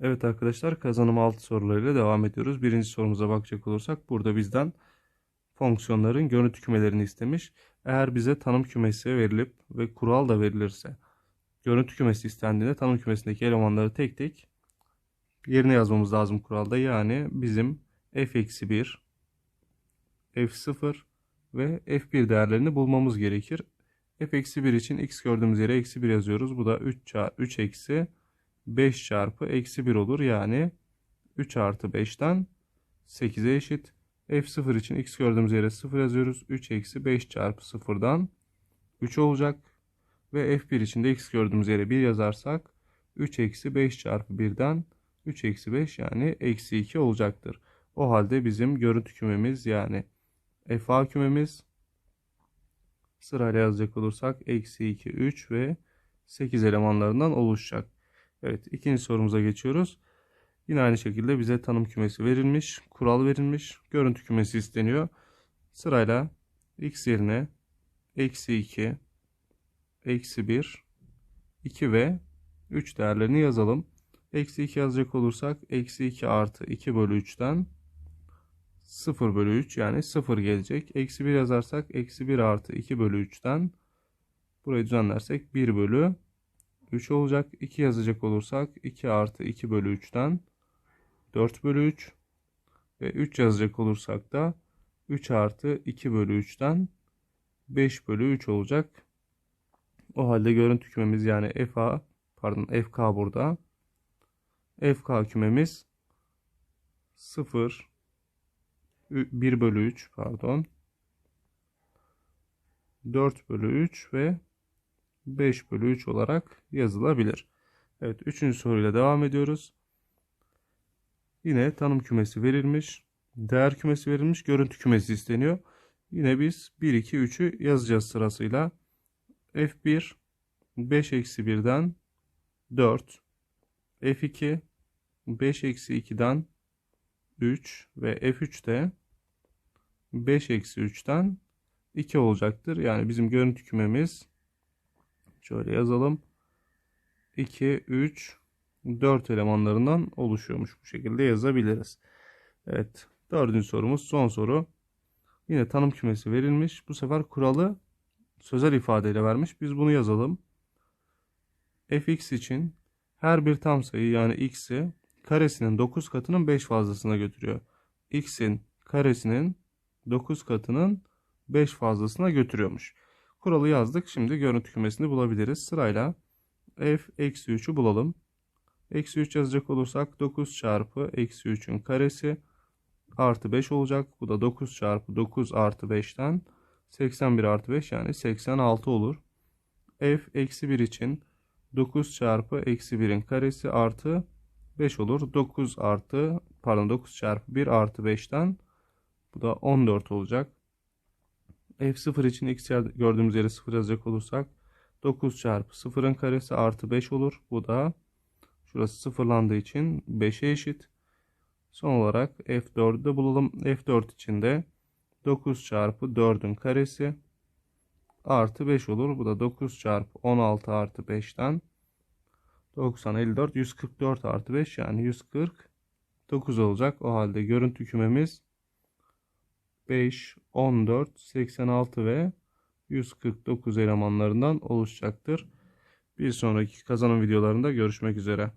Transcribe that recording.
Evet arkadaşlar kazanım 6 sorularıyla devam ediyoruz. Birinci sorumuza bakacak olursak burada bizden fonksiyonların görüntü kümelerini istemiş. Eğer bize tanım kümesi verilip ve kural da verilirse görüntü kümesi istendiğinde tanım kümesindeki elemanları tek tek yerine yazmamız lazım kuralda. Yani bizim f-1, f0 ve f1 değerlerini bulmamız gerekir. f-1 için x gördüğümüz yere eksi 1 yazıyoruz. Bu da 3, 3 eksi 5 çarpı eksi 1 olur. Yani 3 artı 5'ten 8'e eşit. F0 için x gördüğümüz yere 0 yazıyoruz. 3 eksi 5 çarpı 0'dan 3 olacak. Ve F1 için de x gördüğümüz yere 1 yazarsak 3 eksi 5 çarpı 1'den 3 eksi 5 yani eksi 2 olacaktır. O halde bizim görüntü kümemiz yani FA kümemiz sırayla yazacak olursak eksi 2, 3 ve 8 elemanlarından oluşacak. Evet ikinci sorumuza geçiyoruz. Yine aynı şekilde bize tanım kümesi verilmiş, kural verilmiş, görüntü kümesi isteniyor. Sırayla x yerine eksi 2, eksi 1, 2 ve 3 değerlerini yazalım. Eksi 2 yazacak olursak eksi 2 artı 2 bölü 3'ten 0 bölü 3 yani 0 gelecek. Eksi 1 yazarsak eksi 1 artı 2 bölü 3'ten burayı düzenlersek 1 bölü 3 olacak. 2 yazacak olursak 2 artı 2 bölü 3'ten 4 bölü 3 ve 3 yazacak olursak da 3 artı 2 bölü 3'ten 5 bölü 3 olacak. O halde görüntü kümemiz yani FA pardon FK burada. FK kümemiz 0 1 bölü 3 pardon 4 bölü 3 ve 5 bölü 3 olarak yazılabilir. Evet 3. soruyla devam ediyoruz. Yine tanım kümesi verilmiş. Değer kümesi verilmiş. Görüntü kümesi isteniyor. Yine biz 1, 2, 3'ü yazacağız sırasıyla. F1 5 eksi 1'den 4. F2 5 eksi 2'den 3 ve F3 de 5 eksi 3'ten 2 olacaktır. Yani bizim görüntü kümemiz şöyle yazalım. 2, 3, 4 elemanlarından oluşuyormuş. Bu şekilde yazabiliriz. Evet. Dördüncü sorumuz son soru. Yine tanım kümesi verilmiş. Bu sefer kuralı sözel ifadeyle vermiş. Biz bunu yazalım. fx için her bir tam sayı yani x'i karesinin 9 katının 5 fazlasına götürüyor. x'in karesinin 9 katının 5 fazlasına götürüyormuş. Kuralı yazdık. Şimdi görüntü kümesini bulabiliriz. Sırayla f eksi 3'ü bulalım. Eksi 3 yazacak olursak 9 çarpı eksi 3'ün karesi artı 5 olacak. Bu da 9 çarpı 9 artı 5'ten 81 artı 5 yani 86 olur. f eksi 1 için 9 çarpı eksi 1'in karesi artı 5 olur. 9 artı pardon 9 çarpı 1 artı 5'ten bu da 14 olacak. F0 için x gördüğümüz yere 0 yazacak olursak 9 çarpı 0'ın karesi artı 5 olur. Bu da şurası sıfırlandığı için 5'e eşit. Son olarak F4'ü de bulalım. F4 için de 9 çarpı 4'ün karesi artı 5 olur. Bu da 9 çarpı 16 artı 5'ten 90, 54, 144 artı 5 yani 149 olacak. O halde görüntü kümemiz 5, 14, 86 ve 149 elemanlarından oluşacaktır. Bir sonraki kazanım videolarında görüşmek üzere.